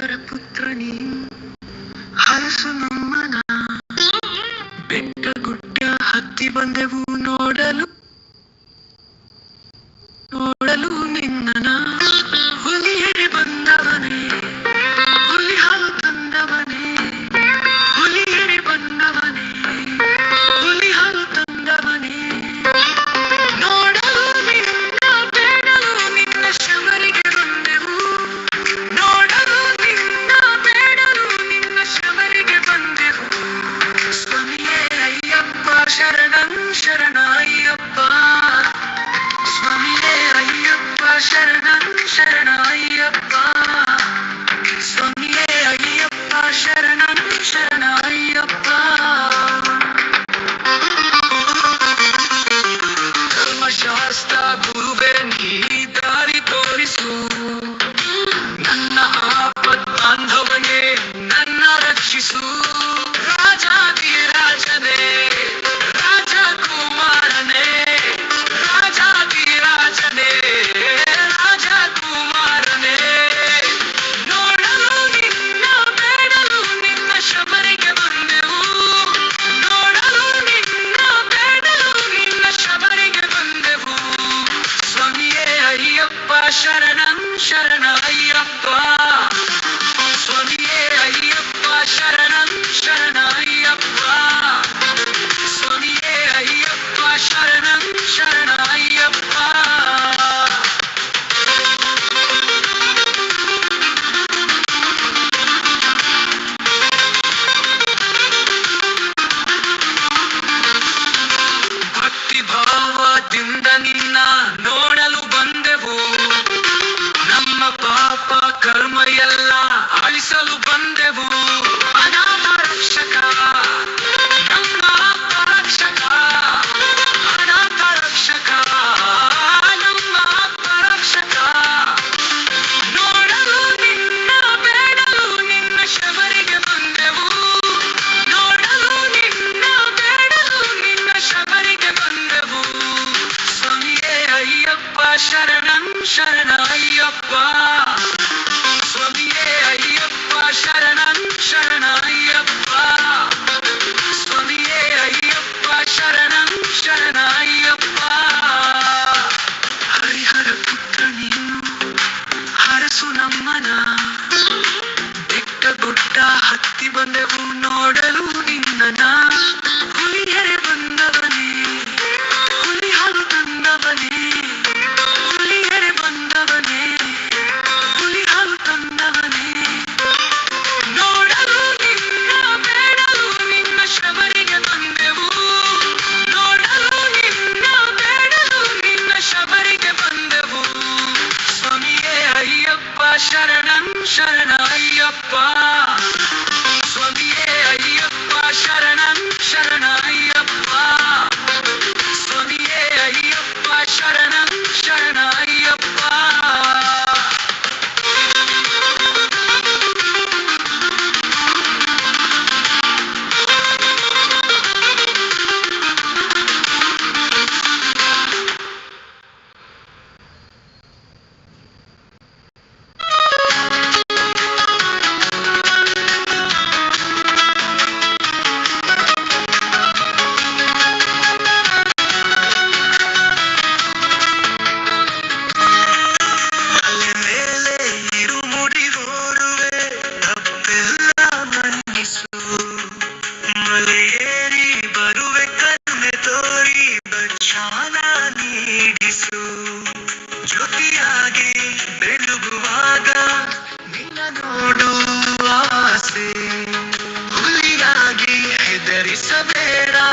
నరపుత్రుని ಹರಸು ನಮ್ಮನ ಬೆಟ್ಟ ಗುಡ್ಡ ಹತ್ತಿ ಬಂದೆವು ಎಲ್ಲ ಅಳಿಸಲು ಬಂದೆವು. तेरा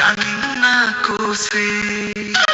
गन्ना ना कोसे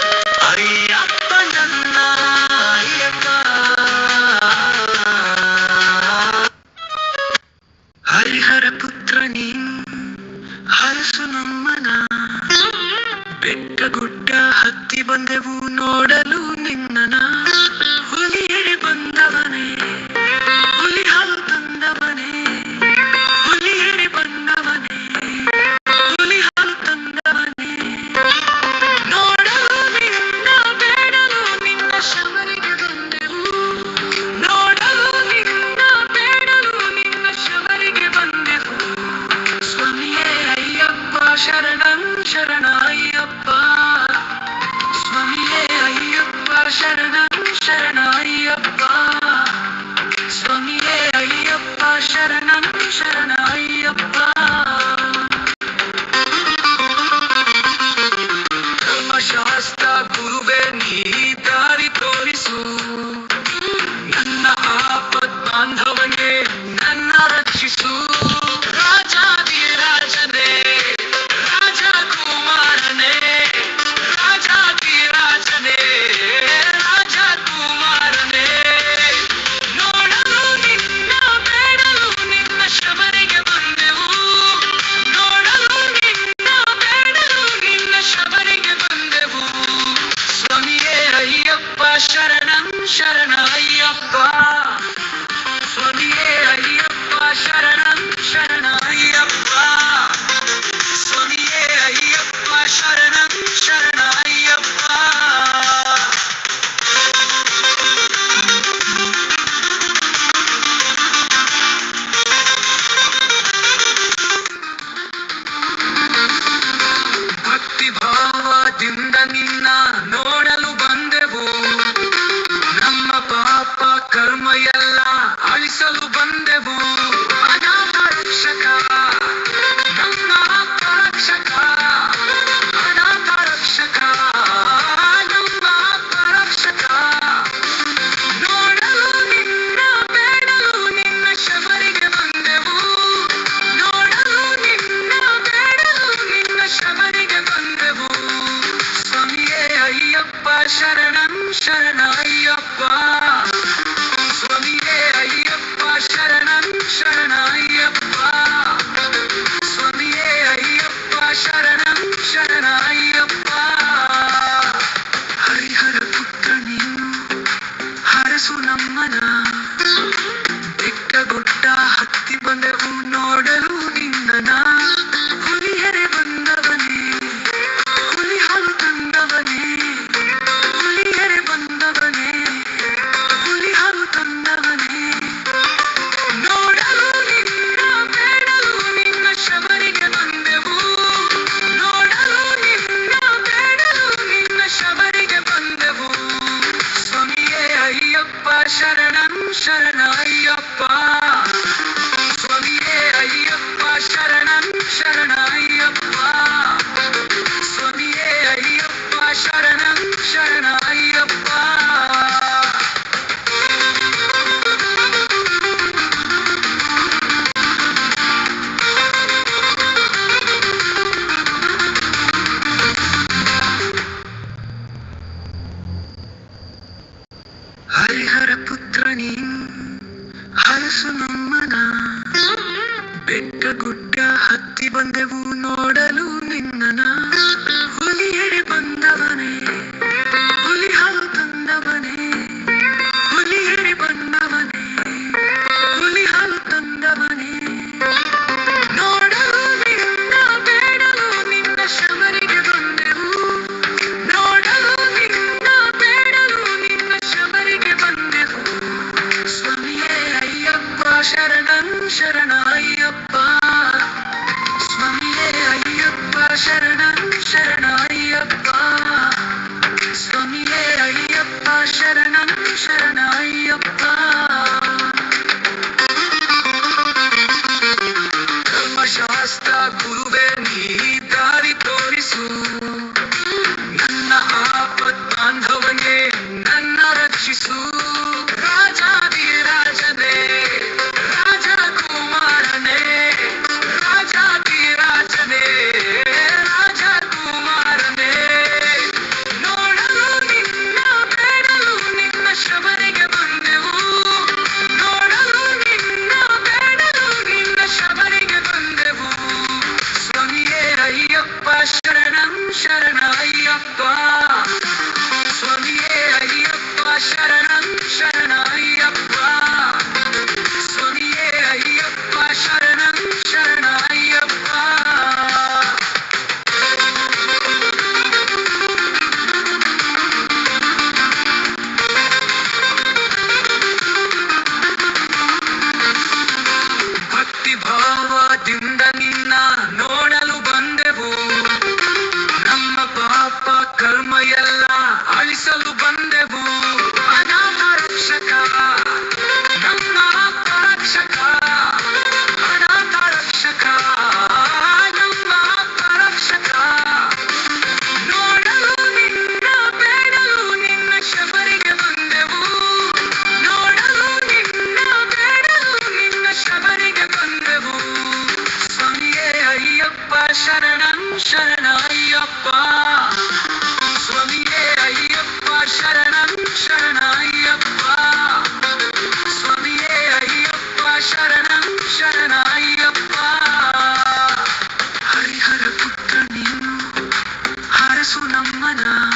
啊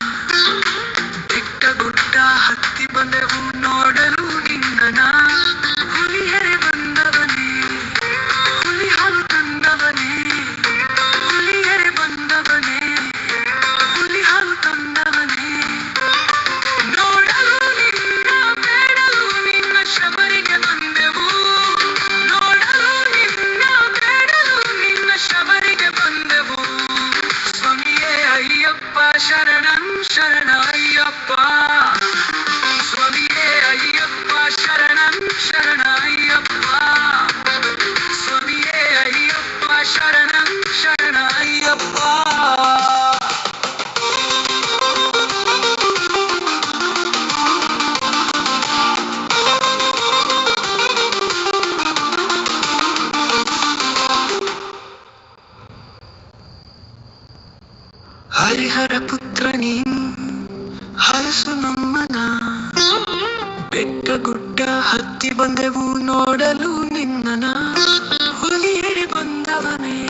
ಹತ್ತಿ ಬಂದೆವು ನೋಡಲು ನಿನ್ನನ ಹುಲಿಯಡಿ ಬಂದವನೇ.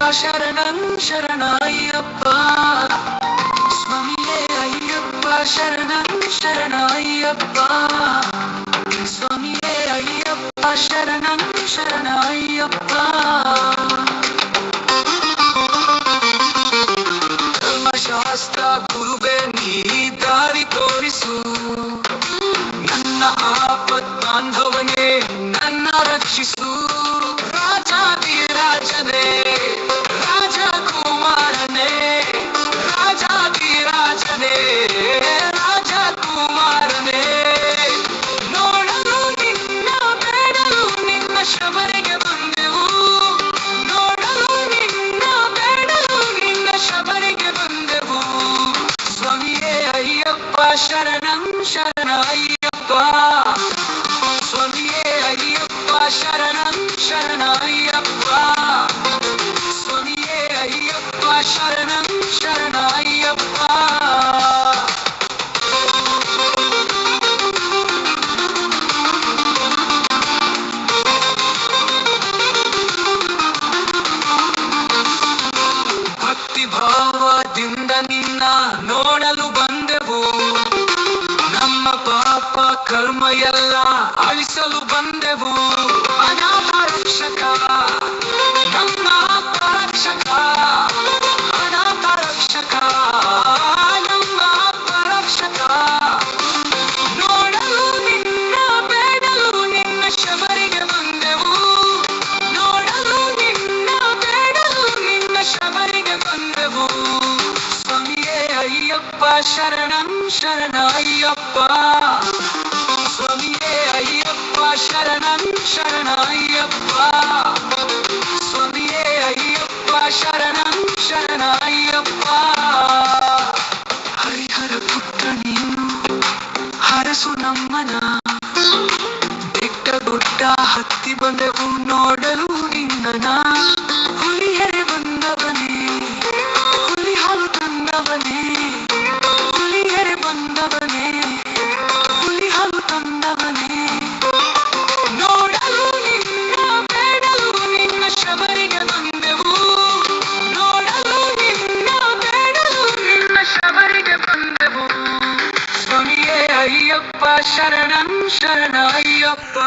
శరణం శరణాయ్యప్పా. స్వామియే అయ్యప్ప శరణం శరణాయ్యప్పా. స్వామియే అయ్యప్ప శరణం శరణాయ్యప్పా. ధర్మశాస్త్ర గురువే నీ దారి ತೋರಿಸು ನನ್ನ ಆಪತ್ ಬಾಂಧವನೇ ನನ್ನ ರಕ್ಷಿಸು शरणं शरणायप्पा